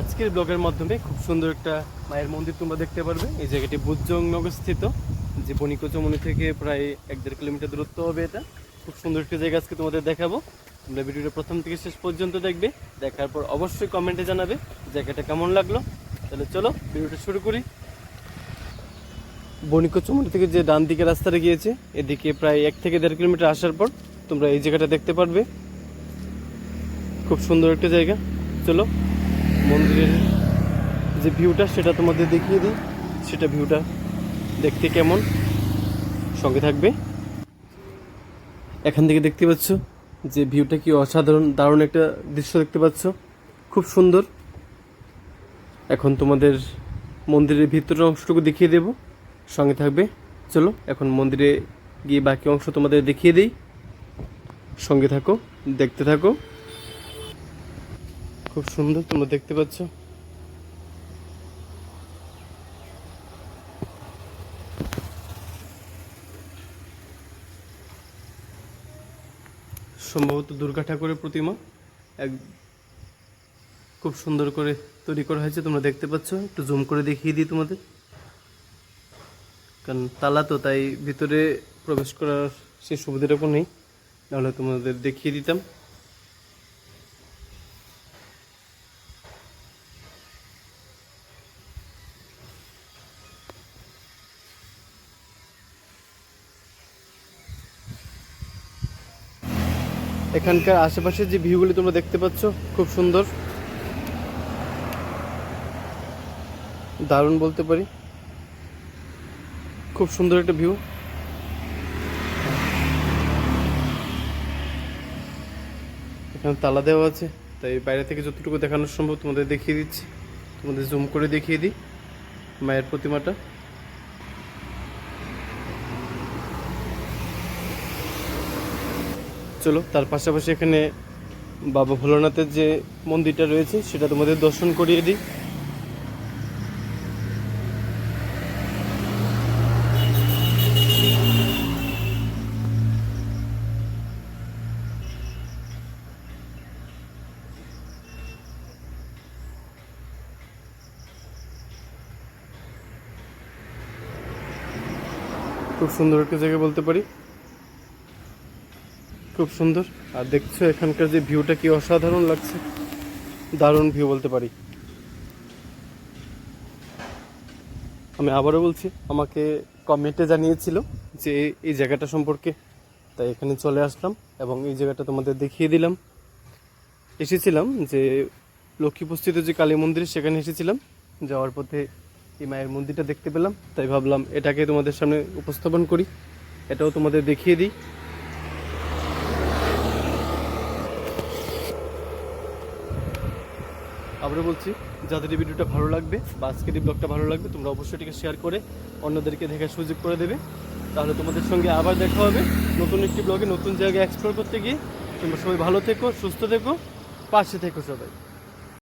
আজকের ব্লগের মাধ্যমে খুব সুন্দর একটা মায়ের মন্দির তোমরা দেখতে পারবে। এই জায়গাটি বুজ্জংনগর স্থিত। যে বণিকচমনি থেকে প্রায় এক দেড় কিলোমিটার দূরত্ব হবে এটা। খুব সুন্দর একটা জায়গা আজকে তোমাদের দেখাবো। তোমরা ভিডিওটা প্রথম থেকে শেষ পর্যন্ত দেখবে। দেখার পর অবশ্যই কমেন্টে জানাবে জায়গাটা কেমন লাগল। তাহলে চলো ভিডিওটা শুরু করি। বণিকচমনি থেকে যে ডান দিকে রাস্তাটা গিয়েছে, এদিকে প্রায় এক থেকে দেড় কিলোমিটার আসার পর তোমরা এই জায়গাটা দেখতে পারবে। খুব সুন্দর একটা জায়গা। চলো মন্দিরের যে ভিউটা সেটা তোমাদের দেখিয়ে দিই। সেটা ভিউটা দেখতে কেমন? সঙ্গে থাকবে। এখান থেকে দেখতে পাচ্ছ যে ভিউটা কি অসাধারণ, দারুণ একটা দৃশ্য দেখতে পাচ্ছ। খুব সুন্দর। এখন তোমাদের মন্দিরের ভিতরের অংশটুকু দেখিয়ে দেব। সঙ্গে থাকবে। চলো, এখন মন্দিরে গিয়ে বাকি অংশ তোমাদের দেখিয়ে দিই। সঙ্গে থাকো, দেখতে থাকো। খুব সুন্দর, তোমরা দেখতে পাচ্ছ। সম্ভবত দুর্গা ঠাকুরের প্রতিমা। এক খুব সুন্দর করে তৈরি করা হয়েছে, তোমরা দেখতে পাচ্ছ। একটু জুম করে দেখিয়ে দিই তোমাদের। কারণ তালা তো, তাই ভিতরে প্রবেশ করার সেই সুবিধাটুকু নেই। নাহলে তোমাদের দেখিয়ে দিতাম। এখানকার আশেপাশে যে ভিউগুলি তোমরা দেখতে পাচ্ছ, খুব সুন্দর। দারুণ বলতে পারি। খুব সুন্দর একটা ভিউ। এখানে তালা দেওয়া আছে, তাই বাইরে থেকে যতটুকু দেখানো সম্ভব তোমাদের দেখিয়ে দিচ্ছি। তোমাদের জুম করে দেখিয়ে দিই, মায়ের প্রতিমাটা। চলো, তার পাশাপাশি এখানে বাবা ভোলানাথের যে মন্দিরটা রয়েছে, সেটা তোমাদের দর্শন করিয়ে দিই। খুব সুন্দর একটা জায়গা বলতে পারি। খুব সুন্দর। আর দেখছ এখানকার যে ভিউটা কি অসাধারণ লাগছে। দারুণ ভিউ বলতে পারি। আমি আবারও বলছি, আমাকে কমেন্টে জানিয়েছিল যে এই জায়গাটা সম্পর্কে। তাই এখানে চলে আসলাম এবং এই জায়গাটা তোমাদের দেখিয়ে দিলাম। এসেছিলাম যে লক্ষ্মীপুস্থিত যে কালী মন্দির, সেখানে এসেছিলাম। যাওয়ার পথে এই মায়ের মন্দিরটা দেখতে পেলাম। তাই ভাবলাম এটাকে তোমাদের সামনে উপস্থাপন করি। এটাও তোমাদের দেখিয়ে দিই। আবারও বলছি, যাদের এই ভিডিওটা ভালো লাগবে বা আজকের এই ব্লগটা ভালো লাগবে, তোমরা অবশ্যই এটাকে শেয়ার করে অন্যদেরকে দেখার সুযোগ করে দেবে। তাহলে তোমাদের সঙ্গে আবার দেখা হবে নতুন একটি ব্লগে নতুন জায়গায় এক্সপ্লোর করতে গিয়ে। তোমরা সবাই ভালো থেকো, সুস্থ থেকো, পাশে থেকো সবাই।